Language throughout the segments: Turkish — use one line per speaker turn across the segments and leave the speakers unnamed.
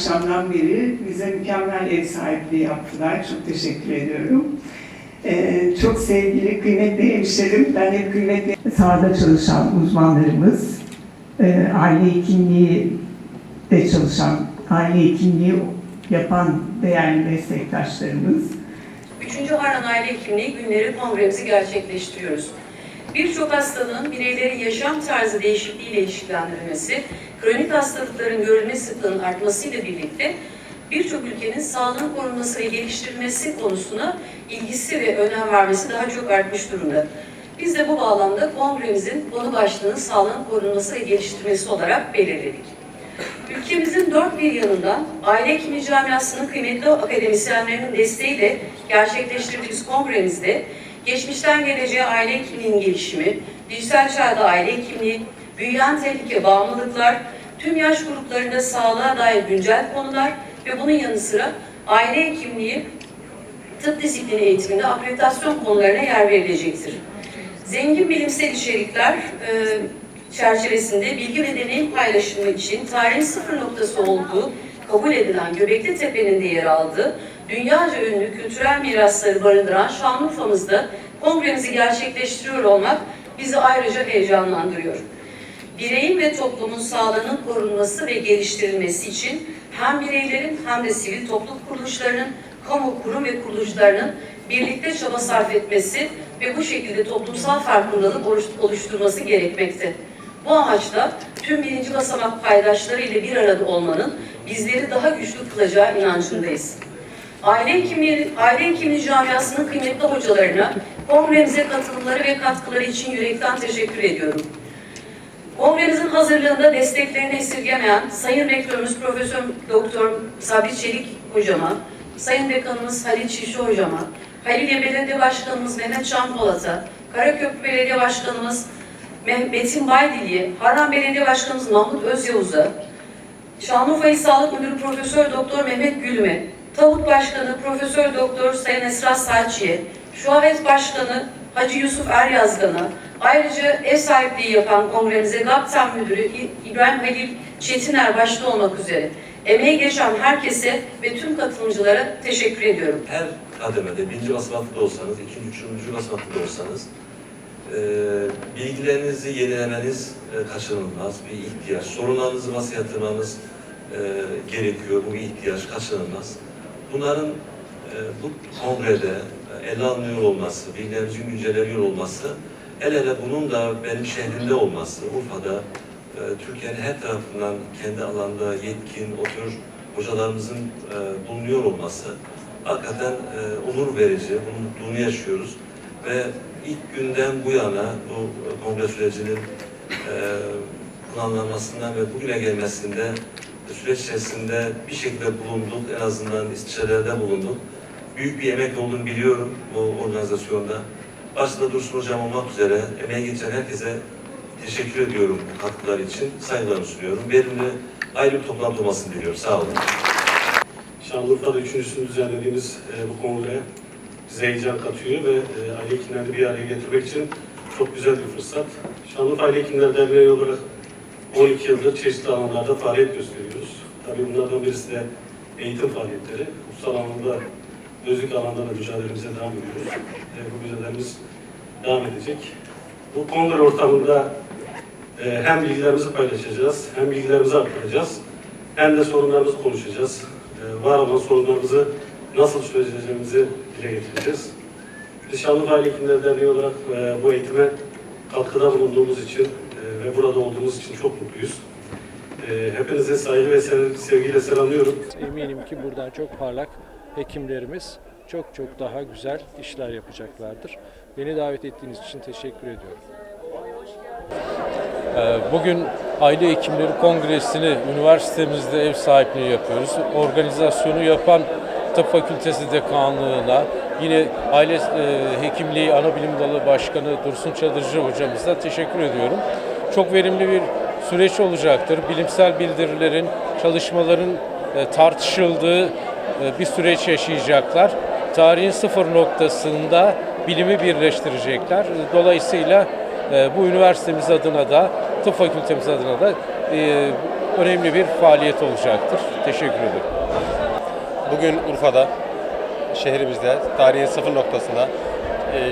akşamdan beri bize mükemmel ev sahipliği yaptılar. Çok teşekkür ediyorum. Ee, çok sevgili, kıymetli hemşerim, ben hep kıymetli sahada çalışan uzmanlarımız, e, aile hekimliği de çalışan, aile hekimliği yapan değerli meslektaşlarımız,
Üçüncü Harran Aile Hekimliği Günleri Kongremizi gerçekleştiriyoruz. Birçok hastalığın bireylerin yaşam tarzı değişikliğiyle ilişkilendirilmesi, kronik hastalıkların görülme sıklığının artmasıyla birlikte birçok ülkenin sağlığın korunması ve geliştirilmesi konusuna ilgisi ve önem vermesi daha çok artmış durumda. Biz de bu bağlamda kongremizin konu başlığını sağlığın korunması ve geliştirilmesi olarak belirledik. Ülkemizin dört bir yanından aile hekimliği camiasının kıymetli akademisyenlerinin desteğiyle gerçekleştirdiğimiz kongremizde geçmişten geleceğe aile hekimliğinin gelişimi, dijital çağda aile hekimliği, büyüyen tehlike, bağımlılıklar, tüm yaş gruplarında sağlığa dair güncel konular ve bunun yanı sıra aile hekimliği tıp disiplini eğitiminde akreditasyon konularına yer verilecektir. Zengin bilimsel içerikler e, çerçevesinde bilgi ve deneyim paylaşımı için tarihin sıfır noktası olduğu kabul edilen Göbekli Tepe'nin de yer aldığı dünyaca ünlü kültürel mirasları barındıran Şanlıurfa'mızda kongremizi gerçekleştiriyor olmak bizi ayrıca heyecanlandırıyor. Bireyin ve toplumun sağlığının korunması ve geliştirilmesi için hem bireylerin hem de sivil toplum kuruluşlarının, kamu kurum ve kuruluşlarının birlikte çaba sarf etmesi ve bu şekilde toplumsal farkındalık oluş- oluşturması gerekmekte. Bu amaçla tüm birinci basamak paydaşları ile bir arada olmanın bizleri daha güçlü kılacağı inancındayız. Aile hekimliği, aile hekimliği camiasının kıymetli hocalarına kongremize katılımları ve katkıları için yürekten teşekkür ediyorum. Kongremizin hazırlığında desteklerini esirgemeyen Sayın Rektörümüz Profesör Doktor Sabri Çelik hocama, Sayın Dekanımız Halit Şişi hocama, Halilye Belediye Başkanımız Mehmet Can Karaköprü Belediye Başkanımız Metin Baydili'ye, Harran Belediye Başkanımız Mahmut Özyavuz'a, Şanlıurfa İl Sağlık Müdürü Profesör Doktor Mehmet Gülme, Tavuk Başkanı Profesör Doktor Sayın Esra Salçi'ye, Şuavet Başkanı Hacı Yusuf Eryazgan'a, ayrıca ev sahipliği yapan kongremize GAPTAM Müdürü İbrahim Halil Çetiner başta olmak üzere emeği geçen herkese ve tüm katılımcılara teşekkür ediyorum.
her kademede birinci basamakta olsanız, ikinci, üçüncü basamakta olsanız e, bilgilerinizi yenilemeniz e, kaçınılmaz bir ihtiyaç. Sorunlarınızı nasıl yatırmanız e, gerekiyor, bu bir ihtiyaç, kaçınılmaz. Bunların e, bu kongrede e, ele alınıyor olması, bilgilerimizin güncelleniyor olması, hele hele bunun da benim şehrimde olması, Urfa'da e, Türkiye'nin her tarafından kendi alanda yetkin, otur hocalarımızın e, bulunuyor olması hakikaten e, onur verici, bunun mutluluğunu yaşıyoruz. Ve ilk günden bu yana bu kongre sürecinin e, planlanmasından ve bugüne gelmesinde süreç içerisinde bir şekilde bulunduk, en azından istişarelerde bulunduk. Büyük bir emek olduğunu biliyorum bu organizasyonda. Başta Dursun Hocam olmak üzere emeği geçen herkese teşekkür ediyorum bu katkılar için. Saygılarımı sunuyorum. Verimli, ayrı bir toplantı olmasını diliyorum. Sağ olun.
Şanlıurfa'da üçüncüsünü düzenlediğimiz e, bu kongre bize heyecan katıyor ve e, aile hekimlerini bir araya getirmek için çok güzel bir fırsat. Şanlıurfa Aile Hekimler Derneği olarak 12 yıldır çeşitli alanlarda faaliyet gösteriyoruz. Tabii bunlardan birisi de eğitim faaliyetleri. Ulusal alanda, özlük alanda da mücadelemize devam ediyoruz. E, bu mücadelemiz devam edecek. Bu kongre ortamında e, hem bilgilerimizi paylaşacağız, hem bilgilerimizi aktaracağız, hem de sorunlarımızı konuşacağız. E, var olan sorunlarımızı nasıl çözeceğimizi dile getireceğiz. Biz Şanlıurfa Aile Hekimleri Derneği olarak e, bu eğitime katkıda bulunduğumuz için ve burada olduğumuz için çok mutluyuz. E, hepinize saygı ve sev- sevgiyle selamlıyorum.
Eminim ki buradan çok parlak hekimlerimiz çok çok daha güzel işler yapacaklardır. Beni davet ettiğiniz için teşekkür ediyorum. Ee, Bugün Aile Hekimleri Kongresi'ni üniversitemizde ev sahipliği yapıyoruz. Organizasyonu yapan Tıp Fakültesi Dekanlığı'na, yine Aile e, Hekimliği Anabilim Dalı Başkanı Dursun Çadırcı hocamıza teşekkür ediyorum. Çok verimli bir süreç olacaktır. Bilimsel bildirilerin, çalışmaların e, tartışıldığı e, bir süreç yaşayacaklar. Tarihin sıfır noktasında bilimi birleştirecekler. Dolayısıyla e, bu üniversitemiz adına da, tıp fakültemiz adına da önemli bir faaliyet olacaktır. Teşekkür ederim.
Bugün Urfa'da, şehrimizde, tarihin sıfır noktasında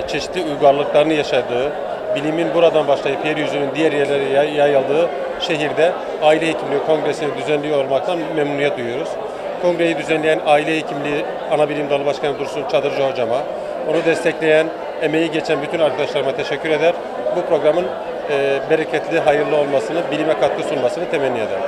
çeşitli uygarlıklarını yaşadığı, bilimin buradan başlayıp yeryüzünün diğer yerlere yay- yayıldığı şehirde Aile Hekimliği Kongresi'ni düzenliyor olmaktan memnuniyet duyuyoruz. Kongreyi düzenleyen Aile Hekimliği Ana Bilim Dalı Başkanı Dursun Çadırcı Hocama, onu destekleyen, emeği geçen bütün arkadaşlarıma teşekkür eder. Bu programın e, bereketli, hayırlı olmasını, bilime katkı sunmasını temenni ederim.